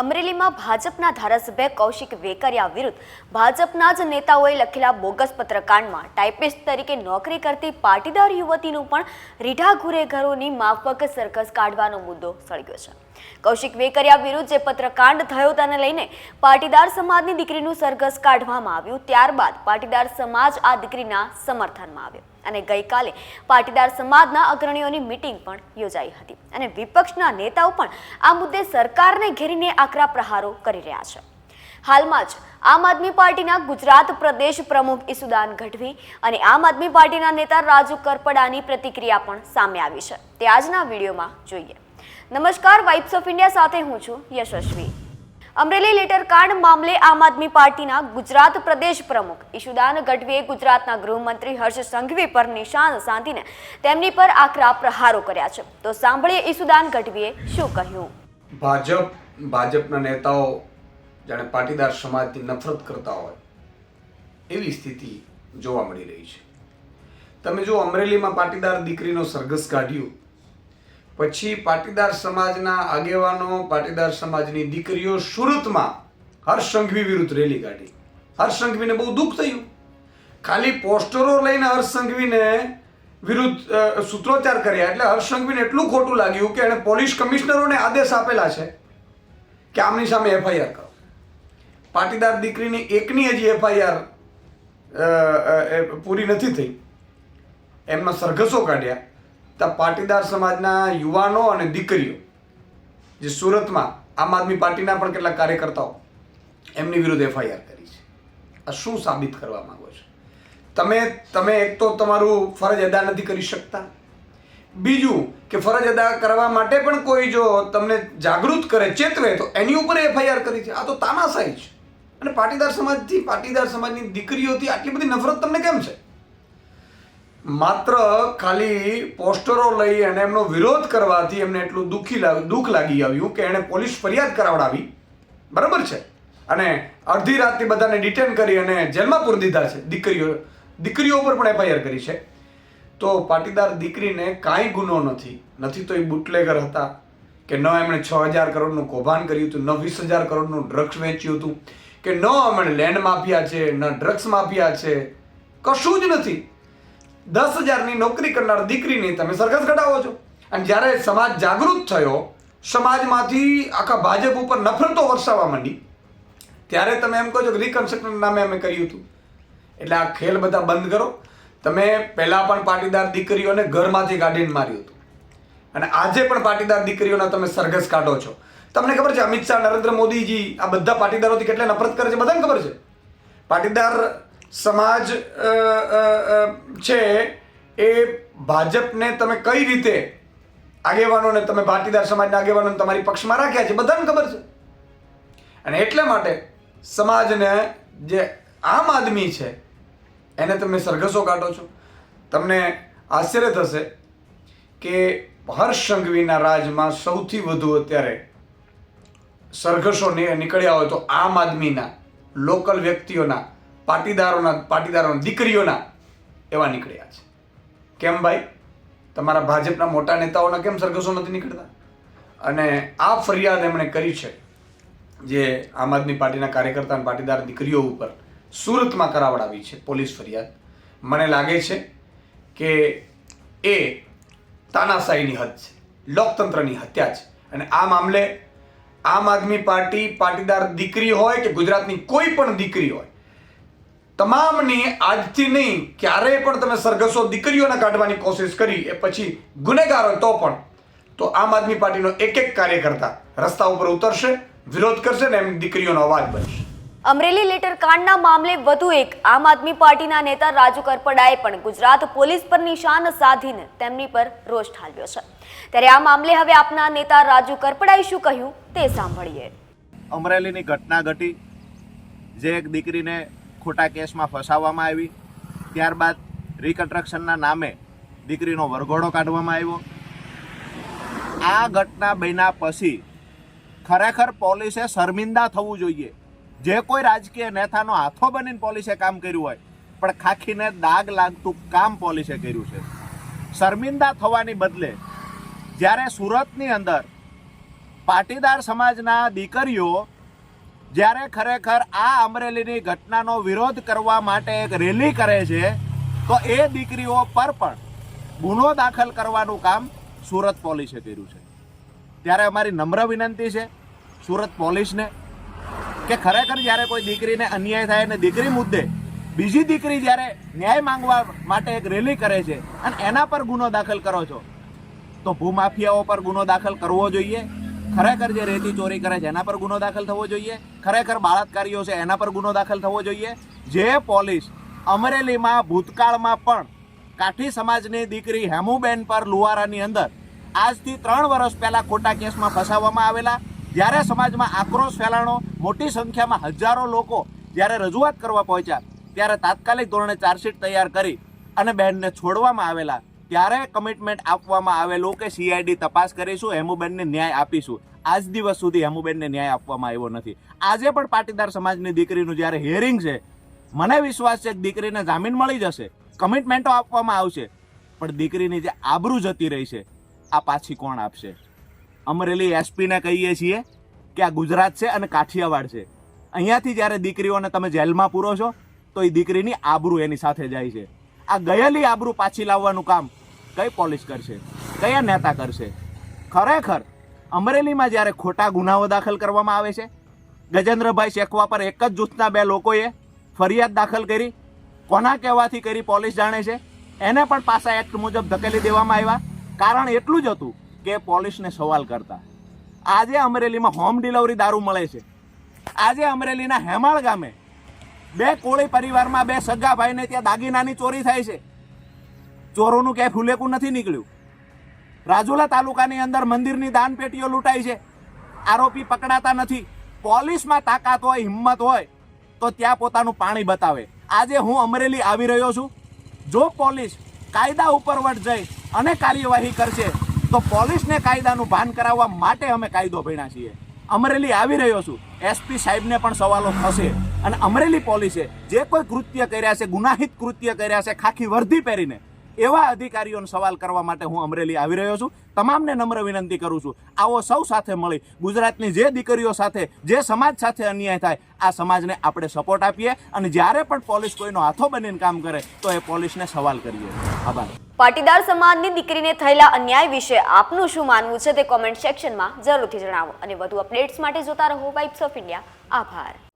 અમરેલીમાં ભાજપના ધારાસભ્ય કૌશિક વેકરિયા વિરુદ્ધ ભાજપના જ નેતાઓએ લખેલા બોગસ પત્રકાંડમાં ટાઈપિસ્ટ તરીકે નોકરી કરતી પાટીદાર યુવતીનું પણ રીઢા ઘુરે ઘરોની માફક સરઘસ કાઢવાનો મુદ્દો સળગ્યો છે. કૌશિક વેકરિયા વિરુદ્ધ જે પત્રકાંડ થયો તેને લઈને પાટીદાર સમાજની દીકરીનું સરઘસ કાઢવામાં આવ્યું. ત્યારબાદ પાટીદાર સમાજ આ દીકરીના સમર્થનમાં આવ્યો અને ગઈકાલે પાટીદાર સમાજના અગ્રણીઓની મિટિંગ પણ યોજાઈ હતી અને વિપક્ષના નેતાઓ પણ આ મુદ્દે સરકારને ઘેરીને આકરા પ્રહારો કરી રહ્યા છે. હાલમાં જ આમ આદમી પાર્ટીના ગુજરાત પ્રદેશ પ્રમુખ ઈસુદાન ગઢવી અને આમ આદમી પાર્ટીના નેતા રાજુ કરપડાની પ્રતિક્રિયા પણ સામે આવી છે. તે આજના વિડીયોમાં જોઈએ. નમસ્કાર વાઇબ્સ ઓફ ઇન્ડિયા સાથે હું છું યશસ્વી. અમરેલી લેટર કાંડ મામલે આમ આદમી પાર્ટીના ગુજરાત પ્રદેશ પ્રમુખ ઈશુદાન ગઢવીએ ગુજરાતના ગૃહમંત્રી હર્ષ સંઘવી પર નિશાન સાધીને તેમની પર આકરા પ્રહારો કર્યા છે. તો સાંભળીએ ઈશુદાન ગઢવીએ શું કહ્યું? ભાજપ, ભાજપના નેતાઓ જાણે પાટીદાર સમાજથી નફરત કરતા હોય એવી સ્થિતિ જોવા મળી રહી છે. તમે જો અમરેલીમાં પાટીદાર દીકરીનો સરઘસ કાઢ્યું. પછી પાટીદાર સમાજના આગેવાનો, પાટીદાર સમાજની દીકરીઓ સુરતમાં હર્ષ સંઘવી વિરુદ્ધ રેલી કાઢી. હર્ષ સંઘવીને બહુ દુઃખ થયું. ખાલી પોસ્ટરો લઈને હર્ષ સંઘવીને વિરુદ્ધ સૂત્રોચ્ચાર કર્યા. એટલે હર્ષ સંઘવીને એટલું ખોટું લાગ્યું કે એણે પોલીસ કમિશનરોને આદેશ આપેલા છે કે આમની સામે એફઆઈઆર કરો. પાટીદાર દીકરીની એકની હજી એફઆઈઆર પૂરી નથી થઈ. એમના સરઘસો કાઢ્યા. તો પાટીદાર સમાજના યુવાનો અને દીકરીઓ, જે સુરતમાં આમ આદમી પાર્ટીના પણ કેટલાક કાર્યકર્તાઓ, એમની વિરુદ્ધ એફઆઈઆર કરી છે. આ શું સાબિત કરવા માગો છો? તમે તમે એક તો તમારું ફરજ અદા નથી કરી શકતા. બીજું કે ફરજ અદા કરવા માટે પણ કોઈ જો તમને જાગૃત કરે, ચેતવે, તો એની ઉપર એફઆઈઆર કરી છે. આ તો તાનાશાહી છે. અને પાટીદાર સમાજથી, પાટીદાર સમાજની દીકરીઓથી આટલી બધી નફરત તમને કેમ છે? માત્ર ખાલી પોસ્ટરો લઈ અને એમનો વિરોધ કરવાથી એમને એટલું દુઃખી દુઃખ લાગી આવ્યું કે એણે પોલીસ ફરિયાદ કરાવડાવી. બરાબર છે? અને અડધી રાતથી બધાને ડિટેન કરી અને જેલમાં પૂરી દીધા છે. દીકરીઓ દીકરીઓ ઉપર પણ એફઆઈઆર કરી છે. તો પાટીદાર દીકરીને કાંઈ ગુનો નથી. નથી તો એ બુટલેગર હતા કે ન એમણે છ હજાર કરોડનું કૌભાંડ કર્યું હતું, ન વીસ હજાર કરોડનું ડ્રગ્સ વેચ્યું હતું, કે ન એમણે લેન્ડ માફિયા છે, ન ડ્રગ્સ માફિયા છે. કશું જ નથી. દસ હજારની નોકરી કરનાર દીકરીની તમે સરઘસ કઢાવો છો. અને જ્યારે સમાજ જાગૃત થયો, સમાજમાંથી આખા ભાજપ ઉપર નફરતો વરસાવવા માંડી, ત્યારે તમે એમ કહો છો કે રિકન્સ્ટ્રક્શન નામે અમે કર્યું હતું. એટલે આ ખેલ બધા બંધ કરો. તમે પહેલાં પણ પાટીદાર દીકરીઓને ઘરમાંથી કાઢીને માર્યું હતું. અને આજે પણ પાટીદાર દીકરીઓના તમે સરઘસ કાઢો છો. તમને ખબર છે, અમિત શાહ, નરેન્દ્ર મોદીજી આ બધા પાટીદારોથી કેટલા નફરત કરે છે? બધાને ખબર છે. પાટીદાર સમાજ છે એ ભાજપને તમે કઈ રીતે આગેવાનોને, તમે પાટીદાર સમાજના આગેવાનોને તમારી પક્ષમાં રાખ્યા છે, બધાને ખબર છે? અને એટલા માટે સમાજને જે આમ આદમી છે, એને તમે સરઘસો કાઢો છો. તમને આશ્ચર્ય થશે કે હર્ષ સંઘવીના રાજમાં સૌથી વધુ અત્યારે સરઘસો નીકળ્યા હોય તો આમ આદમીના, લોકલ વ્યક્તિઓના પાટીદારોના પાટીદારોના દીકરીઓના એવા નીકળ્યા છે. કેમ ભાઈ? તમારા ભાજપના મોટા નેતાઓના કેમ સરઘસો નથી નીકળતા? અને આ ફરિયાદ એમણે કરી છે જે આમ આદમી પાર્ટીના કાર્યકર્તા અને પાટીદાર દીકરીઓ ઉપર સુરતમાં કરાવડાવી છે પોલીસ ફરિયાદ. મને લાગે છે કે એ તાનાશાહીની હદ છે, લોકતંત્રની હત્યા છે. અને આ મામલે આમ આદમી પાર્ટી પાટીદાર દીકરી હોય કે ગુજરાતની કોઈ પણ દીકરી હોય તમામની આજથી નહીં ક્યારેય પણ તમે સરઘસો દીકરીઓને કાઢવાની કોશિશ કરી એ પછી ગુનેગાર હોય તો પણ. તો આમ આદમી પાર્ટીનો એક એક કાર્યકર્તા રસ્તા ઉપર ઉતરશે વિરોધ કરશે ને એમ દીકરીઓનો અવાજ બનશે. અમરેલી લેટર કાંડના મામલે વધુ એક આમ આદમી પાર્ટીના નેતા રાજુ કરપડાએ પણ ગુજરાત પોલીસ પર નિશાન સાધીને તેમની પર રોષ ઠાલવ્યો છે. ત્યારે આ મામલે હવે આપના નેતા રાજુ કરપડાએ શું કહ્યું તે સાંભળીએ. અમરેલીની ઘટના ઘટી. જે એક દીકરીને ખોટા કેસમાં ફસાવવામાં આવી. ત્યારબાદ રિકન્સ્ટ્રક્શનના નામે દીકરીનો વરઘોડો કાઢવામાં આવ્યો. આ ઘટના બન્યા પછી ખરેખર પોલીસે શર્મિંદા થવું જોઈએ. જે કોઈ રાજકીય નેતાનો હાથો બનીને પોલીસે કામ કર્યું હોય, પણ ખાખીને દાગ લાગતું કામ પોલીસે કર્યું છે. શર્મિંદા થવાની બદલે જ્યારે સુરતની અંદર પાટીદાર સમાજના દીકરીઓ જ્યારે ખરેખર આ અમરેલીની ઘટનાનો વિરોધ કરવા માટે એક રેલી કરે છે, તો એ દીકરીઓ પર પણ ગુનો દાખલ કરવાનું કામ સુરત પોલીસે કર્યું છે. ત્યારે અમારી નમ્ર વિનંતી છે સુરત પોલીસને કે ખરેખર જ્યારે કોઈ દીકરીને અન્યાય થાય અને દીકરી મુદ્દે બીજી દીકરી જ્યારે ન્યાય માંગવા માટે એક રેલી કરે છે અને એના પર ગુનો દાખલ કરો છો, તો ભૂમાફિયાઓ પર ગુનો દાખલ કરવો જોઈએ. ખરેખર જે રેતી ચોરી કરે છે, એના પર ગુનો દાખલ થવો જોઈએ. ખરેખર બળાત્કારીઓ છે, એના પર ગુનો દાખલ થવો જોઈએ. જે પોલીસ અમરેલીમાં, ભૂતકાળમાં પણ કાઠી સમાજની દીકરી હેમુબેન પર લુવારાની અંદર આજથી ત્રણ વર્ષ પહેલાં ખોટા કેસમાં ફસાવવામાં આવેલા. જ્યારે સમાજમાં આક્રોશ ફેલાણો, મોટી સંખ્યામાં હજારો લોકો જ્યારે રજૂઆત કરવા પહોંચ્યા, ત્યારે તાત્કાલિક ધોરણે ચાર્જશીટ તૈયાર કરી અને બહેનને છોડવામાં આવેલા. ત્યારે કમિટમેન્ટ આપવામાં આવેલું કે સીઆઈડી તપાસ કરીશું, હેમુબેનને ન્યાય આપીશું. આજ દિવસ સુધી હેમુબેનને ન્યાય આપવામાં આવ્યો નથી. આજે પણ પાટીદાર સમાજની દીકરીનું જ્યારે હિયરિંગ છે, મને વિશ્વાસ છે કે દીકરીને જામીન મળી જશે. કમિટમેન્ટો આપવામાં આવશે, પણ દીકરીની જે આબરૂ જતી રહી છે, આ પાછી કોણ આપશે? અમરેલી એસપીને કહીએ છીએ કે આ ગુજરાત છે અને કાઠિયાવાડ છે. અહીંયાથી જ્યારે દીકરીઓને તમે જેલમાં પૂરો છો, તો એ દીકરીની આબરૂ એની સાથે જાય છે. આ ગયેલી આબરૂ પાછી લાવવાનું કામ કઈ પોલીસ કરશે? કયા નેતા કરશે? ખરેખર અમરેલીમાં જ્યારે ખોટા ગુનાઓ દાખલ કરવામાં આવે છે, ગજેન્દ્રભાઈ શેખવા પર એક જ જૂથના બે લોકોએ ફરિયાદ દાખલ કરી, કોના કહેવાથી કરી પોલીસ જાણે છે? એને પણ પાસા એક્ટ મુજબ ધકેલી દેવામાં આવ્યા. કારણ એટલું જ હતું કે પોલીસને સવાલ કરતા, આજે અમરેલીમાં હોમ ડિલિવરી દારૂ મળે છે. આજે અમરેલીના હેમાળ ગામે બે કોળી પરિવારમાં બે સગા ભાઈને ત્યાં દાગીનાની ચોરી થાય છે. ચોરોનું ક્યાંય ફૂલેકું નથી નીકળ્યું. રાજુલા તાલુકાની અંદર મંદિરની દાનપેટીઓ લૂંટાઈ છે. આરોપી પકડાતા નથી. પોલીસમાં તાકાત હોય, હિંમત હોય, તો ત્યાં પોતાનું પાણી બતાવે. આજે હું અમરેલી આવી રહ્યો છું. જો પોલીસ કાયદા ઉપરવટ જઈ અને કાર્યવાહી કરશે, તો પોલીસને કાયદાનું ભાન કરાવવા માટે અમે કાયદો ભણ્યા છીએ. અમરેલી આવી રહ્યો છું. એસપી સાહેબને પણ સવાલો થશે. અને અમરેલી પોલીસે જે કોઈ કૃત્ય કર્યા છે, ગુનાહિત કૃત્ય કર્યા છે, ખાખી વર્ધી પહેરીને એવા અધિકારીઓને સવાલ કરવા માટે હું અમરેલી આવી રહ્યો છું. તમામને નમ્ર વિનંતી કરું છું, આવો સૌ સાથે મળી, ગુજરાતની જે દીકરીઓ સાથે, જે સમાજ સાથે અન્યાય થાય, આ સમાજને આપણે સપોર્ટ આપીએ અને જ્યારે પણ પોલીસ કોઈનો હાથો બનીને કામ કરે, તો એ પોલીસને સવાલ કરીએ. આભાર. પાટીદાર સમાજની દીકરીને થયેલા અન્યાય વિશે આપનું શું માનવું છે તે કોમેન્ટ સેક્શનમાં જરૂરથી જણાવો અને વધુ અપડેટ્સ માટે જોતા રહો વાઇબ્સ ઓફ ઇન્ડિયા આભાર.